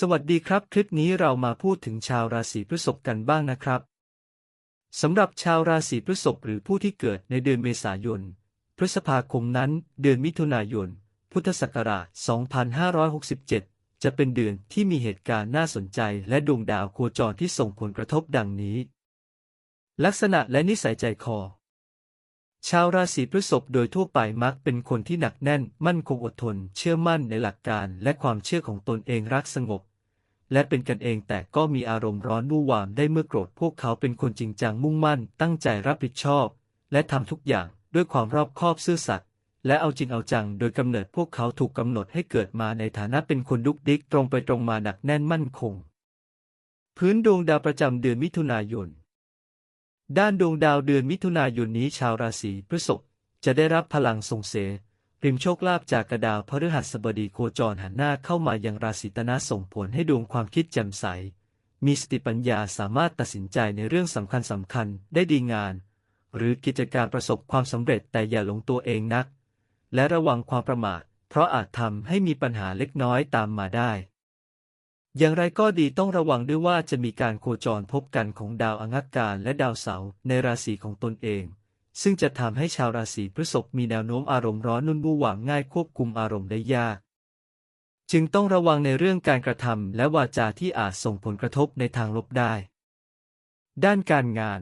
สวัสดีครับ คลิปนี้เรามาพูดถึงชาวราศีพฤษภกันบ้างนะครับสำหรับชาวราศีพฤษภหรือผู้ที่เกิดในเดือนเมษายน พฤษภาคมนั้น เดือนมิถุนายน พุทธศักราช 2567 จะเป็นเดือนที่มีเหตุการณ์น่าสนใจและดวงดาวโคจรที่ส่งผลกระทบดังนี้ ลักษณะและนิสัยใจคอ ชาวราศีพฤษภโดยทั่วไปมักเป็นคนที่หนักแน่น มั่นคงอดทน เชื่อมั่นในหลักการและความเชื่อของตนเองรักสงบ และเป็นกันเองแต่ก็มีอารมณ์ร้อนวู่วามได้เมื่อโกรธพวกเขาเป็นคนจริงจังมุ่งมั่น ตั้งใจรับผิดชอบ และทำทุกอย่างด้วยความรอบคอบซื่อสัตย์และเอาจริงเอาจัง โดยกำเนิดพวกเขาถูกกำหนดให้เกิดมาในฐานะเป็นคนดุกดิกตรงไปตรงมาหนักแน่นมั่นคง พื้นดวงดาวประจำเดือนมิถุนายน ด้านดวงดาวเดือนมิถุนายนนี้ชาวราศีพฤษภจะได้รับพลังส่งเสริมโชคลาภจากกระดาวพฤหัสบดีโคจรหันหน้าเข้ามายังราศีตนะส่งผลให้ดวงความคิดแจ่มใส มีสติปัญญาสามารถตัดสินใจในเรื่องสำคัญสำคัญได้ดีงาน หรือกิจการประสบความสำเร็จแต่อย่าหลงตัวเองนัก และระวังความประมาท เพราะอาจทำให้มีปัญหาเล็กน้อยตามมาได้ อย่างไรก็ดีต้องระวังด้วยว่าจะมีการโคจรพบกันของดาวอังคารและดาวเสาร์ในราศีของตนเอง ซึ่งจะทำให้ชาวราศีพฤษภมีแนวโน้มอารมณ์ร้อนนุ่นบูหวามง่ายควบคุมอารมณ์ได้ยาก จึงต้องระวังในเรื่องการกระทำและวาจาที่อาจส่งผลกระทบในทางลบได้ ด้านการงาน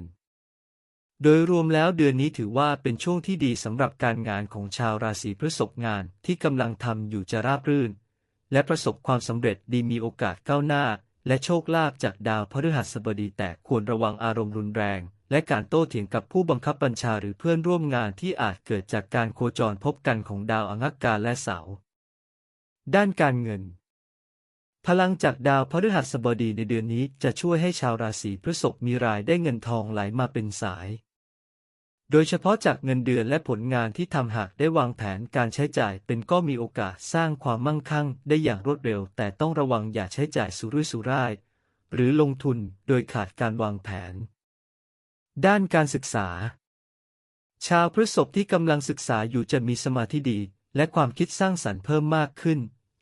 โดยรวมแล้วเดือนนี้ถือว่าเป็นช่วงที่ดีสำหรับการงานของชาวราศีพฤษภงานที่กำลังทำอยู่จะราบรื่น และประสบความสำเร็จดีมีโอกาสก้าวหน้า และโชคลาภจากดาวพฤหัสบดีแต่ควรระวังอารมณ์รุนแรง และการโต้เถียงกับผู้บังคับบัญชาหรือเพื่อนร่วมงานที่อาจเกิดจากการโคจรพบกันของดาวอังคารและเสาร์ด้านการเงิน พลังจากดาวพฤหัสบดีในเดือนนี้จะช่วยให้ชาวราศีพฤษภมีรายได้เงินทองไหลมาเป็นสาย โดยเฉพาะจากเงินเดือนและผลงานที่ทำหากได้วางแผนการใช้จ่ายเป็นก็มีโอกาสสร้างความมั่งคั่งได้อย่างรวดเร็ว แต่ต้องระวังอย่าใช้จ่ายสุรุ่ยสุร่าย หรือลงทุนโดยขาดการวางแผน ด้านการศึกษา ชาวพฤษภที่กำลังศึกษาอยู่จะมีสมาธิดี และความคิดสร้างสรรค์เพิ่มมากขึ้น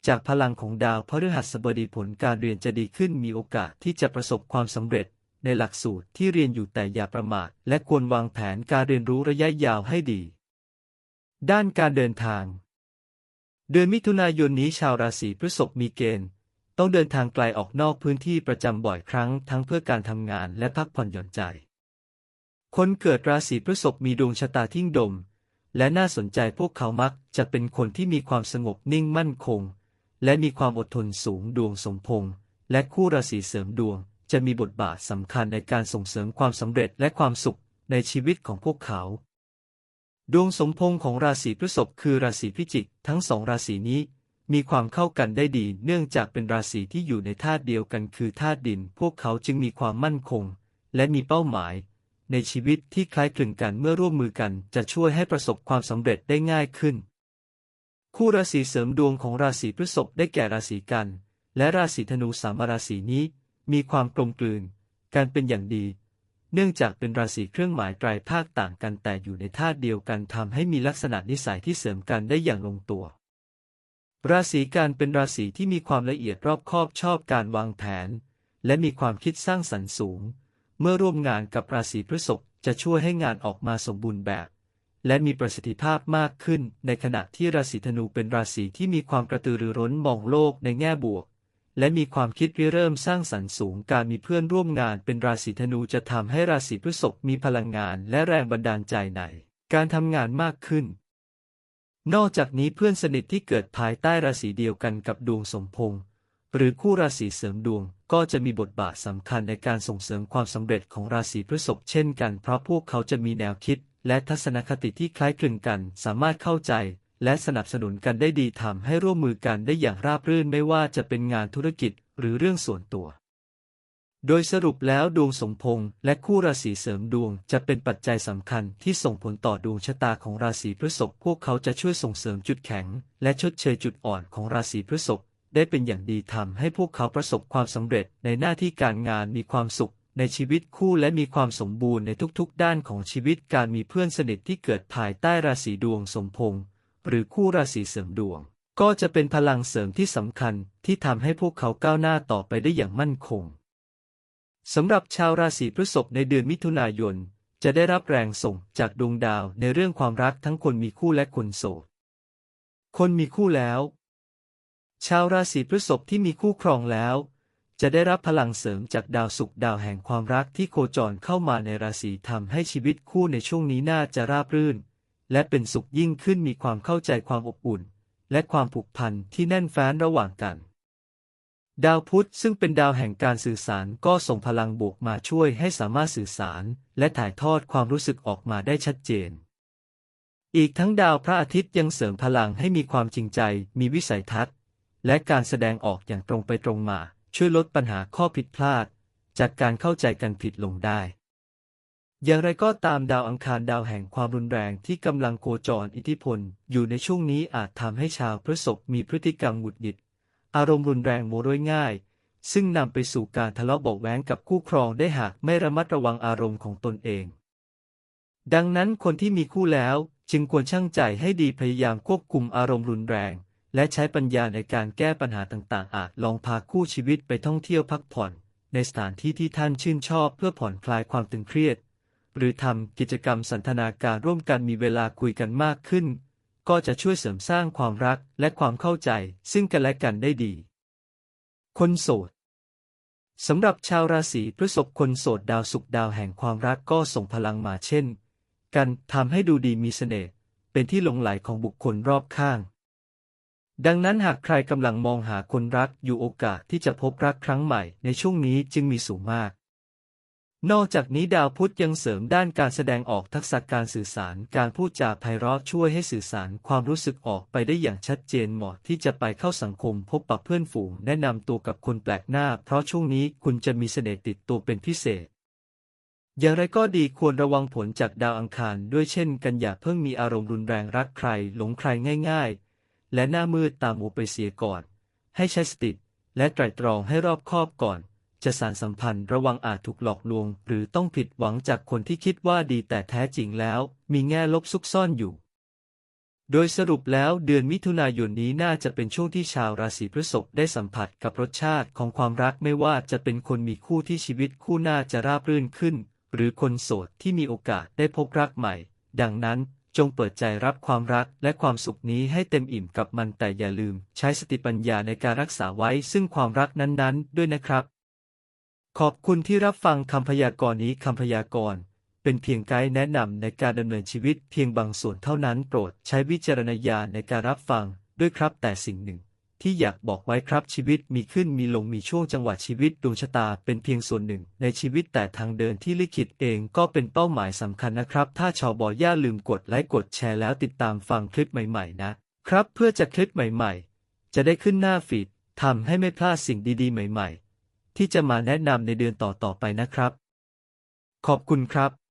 จากพลังของดาวพฤหัสบดีผลการเรียนจะดีขึ้นมีโอกาสที่จะประสบความสำเร็จ ในหลักสูตรที่เรียนอยู่แต่อย่าประมาท และควรวางแผนการเรียนรู้ระยะยาวให้ดี ด้านการเดินทาง เดือนมิถุนายนนี้ชาวราศีพฤษภมีเกณฑ์ ต้องเดินทางไกลออกนอกพื้นที่ประจำบ่อยครั้ง ทั้งเพื่อการทำงานและพักผ่อนหย่อนใจ คนเกิดราศีพฤษภมีดวงชะตาทิ้งดม และน่าสนใจพวกเขามักจะเป็นคนที่มีความสงบนิ่งมั่นคง และมีความอดทนสูงดวงสมพงษ์และคู่ราศีเสริมดวง จะมีบทบาทสำคัญในการส่งเสริมความสำเร็จและความสุขในชีวิตของพวกเขา ดวงสมพงษ์ของราศีพฤษภคือราศีพิจิก ทั้งสองราศีนี้มีความเข้ากันได้ดี เนื่องจากเป็นราศีที่อยู่ในธาตุเดียวกันคือธาตุดิน พวกเขาจึงมีความมั่นคง และมีเป้าหมาย ในชีวิตที่คล้ายคลึงกันเมื่อร่วมมือกันจะช่วยให้ประสบความสำเร็จได้ง่ายขึ้น คู่ราศีเสริมดวงของราศีพฤษภได้แก่ราศีกัน และราศีธนูสามราศีนี้ มีความกลมกลืนการเป็นอย่างดี เนื่องจากเป็นราศีเครื่องหมายตรภาคต่างกันแต่อยู่ในธาตุเดียวกันทำให้มีลักษณะนิสัยที่เสริมกันได้อย่างลงตัว ราศีกันเป็นราศีที่มีความละเอียดรอบคอบชอบการวางแผน และมีความคิดสร้างสรรค์สูง เมื่อร่วมงานกับราศีพฤษภจะช่วยให้งานออกมาสมบูรณ์แบบ และมีประสิทธิภาพมากขึ้น ในขณะที่ราศีธนูเป็นราศีที่มีความกระตือรือร้นมองโลกในแง่บวก และมีความคิดริเริ่มสร้างสรรค์สูง การมีเพื่อนร่วมงานเป็นราศีธนูจะทำให้ราศีพฤษภมีพลังงานและแรงบันดาลใจในการทำงานมากขึ้น นอกจากนี้เพื่อนสนิทที่เกิดภายใต้ราศีเดียวกันกับดวงสมพงษ์หรือคู่ราศีเสริมดวงก็จะมีบทบาทสำคัญในการส่งเสริมความสำเร็จของราศีพฤษภเช่นกัน เพราะพวกเขาจะมีแนวคิด และทัศนคติที่คล้ายคลึงกัน สามารถเข้าใจ และสนับสนุนกันได้ดีทำให้ร่วมมือกันได้อย่างราบรื่นไม่ว่าจะเป็นงานธุรกิจหรือเรื่องส่วนตัว โดยสรุปแล้วดวงสมพงษ์และคู่ราศีเสริมดวงจะเป็นปัจจัยสำคัญที่ส่งผลต่อดวงชะตาของราศีพฤษภพวกเขาจะช่วยส่งเสริมจุดแข็ง และชดเชยจุดอ่อนของราศีพฤษภได้เป็นอย่างดีทำให้พวกเขาประสบความสำเร็จในหน้าที่การงานมีความสุขในชีวิตคู่และมีความสมบูรณ์ในทุกๆ ด้านของชีวิตการมีเพื่อนสนิทที่เกิดภายใต้ราศีดวงสมพงษ์ หรือคู่ราศีเสริมดวง ก็จะเป็นพลังเสริมที่สำคัญที่ทำให้พวกเขาก้าวหน้าต่อไปได้อย่างมั่นคงสำหรับชาวราศีพฤษภในเดือนมิถุนายน จะได้รับแรงส่งจากดวงดาวในเรื่องความรักทั้งคนมีคู่และคนโสด คนมีคู่แล้ว ชาวราศีพฤษภที่มีคู่ครองแล้ว จะได้รับพลังเสริมจากดาวศุกร์ดาวแห่งความรักที่โคจรเข้ามาในราศีทำให้ชีวิตคู่ในช่วงนี้น่าจะราบรื่น และเป็นสุขยิ่งขึ้นมีความเข้าใจความอบอุ่น และความผูกพันที่แน่นแฟ้นระหว่างกัน ดาวพุธซึ่งเป็นดาวแห่งการสื่อสารก็ส่งพลังบวกมาช่วยให้สามารถสื่อสาร และถ่ายทอดความรู้สึกออกมาได้ชัดเจน อีกทั้งดาวพระอาทิตย์ยังเสริมพลังให้มีความจริงใจ มีวิสัยทัศน์ และการแสดงออกอย่างตรงไปตรงมา ช่วยลดปัญหาข้อผิดพลาด จากการเข้าใจกันผิดลงได้ อย่างไรก็ตามดาวอังคารดาวแห่งความรุนแรงที่กำลังโคจรอิทธิพล อยู่ในช่วงนี้อาจทำให้ชาวพฤษภมีพฤติกรรมหงุดหงิด อารมณ์รุนแรงโมโหง่าย ซึ่งนำไปสู่การทะเลาะเบาะแว้งกับคู่ครองได้หากไม่ระมัดระวังอารมณ์ของตนเอง ดังนั้นคนที่มีคู่แล้วจึงควรชั่งใจให้ดีพยายามควบคุมอารมณ์รุนแรง และใช้ปัญญาในการแก้ปัญหาต่างๆ อาจลองพาคู่ชีวิตไปท่องเที่ยวพักผ่อน ในสถานที่ที่ท่านชื่นชอบเพื่อผ่อนคลายความตึงเครียด หรือทำกิจกรรมสันทนาการร่วมกันมีเวลาคุยกันมากขึ้น ก็จะช่วยเสริมสร้างความรักและความเข้าใจซึ่งกันและกันได้ดี คนโสดสำหรับชาวราศีพฤษภคนโสดดาวศุกร์ดาวแห่งความรักก็ส่งพลังมาเช่น กันทำให้ดูดีมีเสน่ห์เป็นที่หลงไหลของบุคคลรอบข้าง ดังนั้นหากใครกำลังมองหาคนรักอยู่โอกาสที่จะพบรักครั้งใหม่ในช่วงนี้จึงมีสูงมาก นอกจากนี้ดาวพุธยังเสริมด้านการแสดงออกทักษะการสื่อสาร การพูดจาไพเราะช่วยให้สื่อสารความรู้สึกออกไปได้อย่างชัดเจนเหมาะที่จะไปเข้าสังคมพบปะเพื่อนฝูง แนะนำตัวกับคนแปลกหน้า เพราะช่วงนี้คุณจะมีเสน่ห์ติดตัวเป็นพิเศษ อย่างไรก็ดีควรระวังผลจากดาวอังคารด้วยเช่นกันอย่าเพิ่งมีอารมณ์รุนแรงรักใคร หลงใครง่าย ๆ และหน้ามืดตามหูไปเสียก่อน ให้ใช้สติและไตร่ตรองให้รอบคอบก่อน จะสารสัมพันธ์ระวังอาจถูกหลอกลวง หรือต้องผิดหวังจากคนที่คิดว่าดีแต่แท้จริงแล้ว มีแง่ลบซุกซ่อนอยู่ โดยสรุปแล้วเดือนมิถุนายนนี้น่าจะเป็นช่วงที่ชาวราศีพฤษภได้สัมผัสกับรสชาติของความรักไม่ว่าจะเป็นคนมีคู่ที่ชีวิตคู่น่าจะราบรื่นขึ้น หรือคนโสดที่มีโอกาสได้พบรักใหม่ ดังนั้นจงเปิดใจรับความรักและความสุขนี้ให้เต็มอิ่มกับมันแต่อย่าลืม ใช้สติปัญญาในการรักษาไว้ซึ่งความรักนั้นๆ ด้วยนะครับ ขอบคุณที่รับฟังคำพยากรณ์นี้คำพยากรณ์เป็นเพียงไกด์แนะนำในการดำเนินชีวิตเพียงบางส่วนเท่านั้นโปรดใช้วิจารณญาณในการรับฟังด้วยครับแต่สิ่งหนึ่ง ที่อยากบอกไว้ครับชีวิตมีขึ้นมีลงมีช่วงจังหวะชีวิตดวงชะตาเป็นเพียงส่วนหนึ่ง ในชีวิตแต่ทางเดินที่ลิขิตเองก็เป็นเป้าหมายสำคัญนะครับ ถ้าชาวบอย่าลืมกดไลค์กดแชร์แล้วติดตามฟังคลิปใหม่ๆ นะ ครับเพื่อจะคลิปใหม่ๆ จะได้ขึ้นหน้าฟีดทำให้ไม่พลาดสิ่งดีๆ ใหม่ ๆ ที่จะมาแนะนำในเดือนต่อๆไปนะครับ ขอบคุณครับ